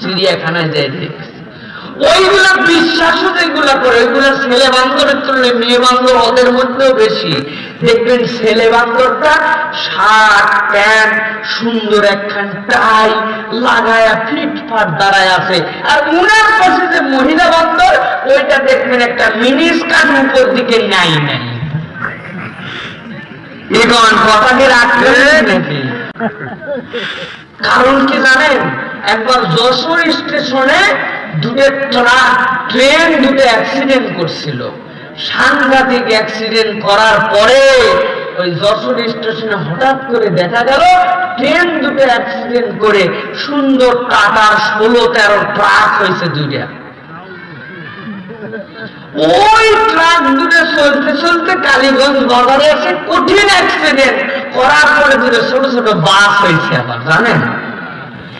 চিড়িয়াখানায় দেখছি ওইগুলা বিশ্বাসও যেগুলা করে, ওইগুলা ছেলে তুলনায় মেয়ে ওদের মধ্যেও বেশি। দেখবেন ছেলে শার্ট, প্যান্ট, সুন্দর একখান টাই লাগায়া দাঁড়ায় আছে। আর উনার পাশে যে মহিলা বান্দর ওইটা দেখবেন একটা মিনি স্কার্ট উপর দিকে নাই নাই। এখন কথাকে রাখবে নাকি? কারণ কি জানেন? একবার যশোর স্টেশনে দুটো ট্রাক ট্রেন দুটো অ্যাক্সিডেন্ট করছিল। সাংঘাতিক অ্যাক্সিডেন্ট করার পরে ওই যশোর স্টেশনে হঠাৎ করে দেখা গেল, ট্রেন দুটো অ্যাক্সিডেন্ট করে সুন্দর টাটা ষোলো তেরো ট্রাক হয়েছে দুইটা। ওই ট্রাক দুটো চলতে চলতে কালীগঞ্জ বাজারে এসে কঠিন অ্যাক্সিডেন্ট করার পরে দুটো ছোট ছোট বাস হয়েছে আবার, জানেন?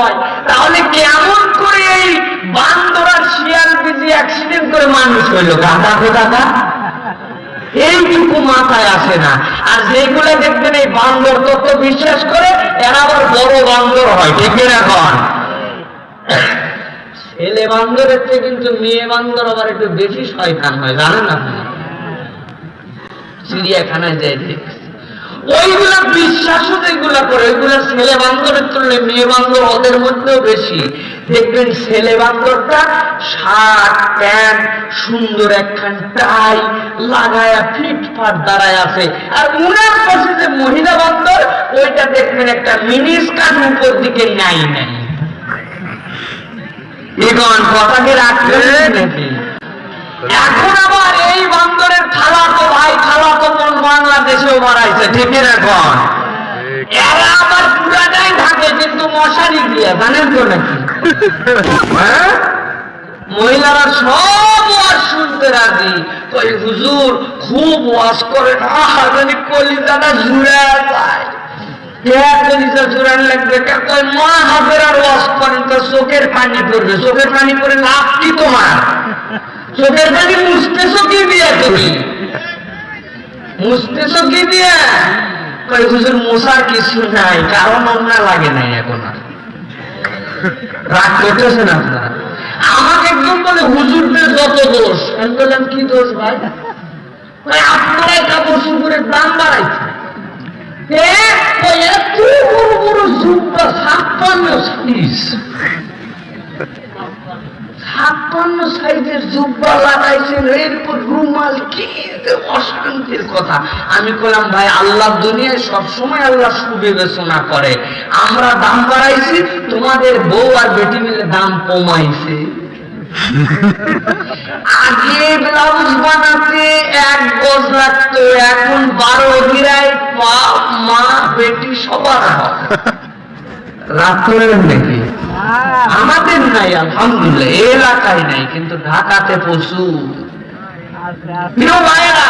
হয় তাহলে কেমন করে এই বান্দরার শিয়াল বিজি অ্যাক্সিডেন্ট করে মানুষ হইল? গাঁদা খোদাটা এইটুকু মাথায় আসে না। আর যেগুলো দেখবেন এই বান্দর তত্ত্ব বিশ্বাস করে, এরা আবার বড় বান্দর হয়, ঠিক এখন? ছেলে বান্দরের চেয়ে কিন্তু মেয়ে বান্দর আবার একটু বেশি শয়তান হয়, জানেন আপনারা চিড়িয়াখানায় যায় দেখছি ওইগুলা বিশ্বাসও যেগুলা করে। ওইগুলা ছেলে বান্দরের তুলনায় মেয়ে বান্দর ওদের মধ্যেও বেশি। দেখবেন ছেলে বান্দরটা শার্ট, প্যান্ট, সুন্দর একখান টাই লাগায়া ফিটফাট দাঁড়ায় আছে। আর উনার পাশে যে মহিলা বান্দর ওইটা দেখবেন একটা মিনি স্কার্ট উপর দিকে নাই নাই এখন কথাকে রাখবে নাকি? এখন আবার এই বান্দরের খালা তো ভাই খালা তো কোন বাংলাদেশেও মারাইছে ঠিক এখন এরা আবার পুরাটাই থাকে কিন্তু মশারি দিয়ে জানেন তো নাকি? হ্যাঁ? মহিলারা সব ওয়াজ শুনতে রাজি। কই হুজুর খুব ওয়াজ করেন আহা জানি কলিজাটা জুড়ে যায়। জুড়ান লাগবে? কে মা হাজার আর করেন তো চোখের পানি পড়বে। চোখের পানি পড়ে লাভ কি তোমার? চোখের পানি মুছতেছো কি দিয়ে তুমি মুছতেছো কি দিয়ে? কই হুজুর মশার কিছু নাই কারণ অন্য লাগে নাই এখন আর। রাগ করতেছেন আপনারা? আমাকে একদম বলে, হুজুরদের যত দোষ। আমি বললাম, কি দোষ ভাই? আপনারাই কাপড় চুপুরের দাম বাড়াইছে। এত বড় বড় জুব্বা, ছাপ্পান্ন ছাপ্পান্ন সাইজের জুব্বা লাগাইছেন এরপর রুমাল কি অশান্তির কথা? আমি বললাম ভাই, আল্লাহ দুনিয়ায় সবসময় আল্লাহ সুবিবেচনা করে। আমরা দাম বাড়াইছি, তোমাদের বউ আর বেটি মিলে দাম কমাইছে। আগে ব্লাউজ বানাতে এক গজ লাগতো, এখন বারো গিরায় বাপ, মা, বেটি সবার করলেন নাকি? আমাদের নাই আলহামদুলিল্লাহ এলাকায় নাই কিন্তু ঢাকাতে প্রচুর। ভাইয়েরা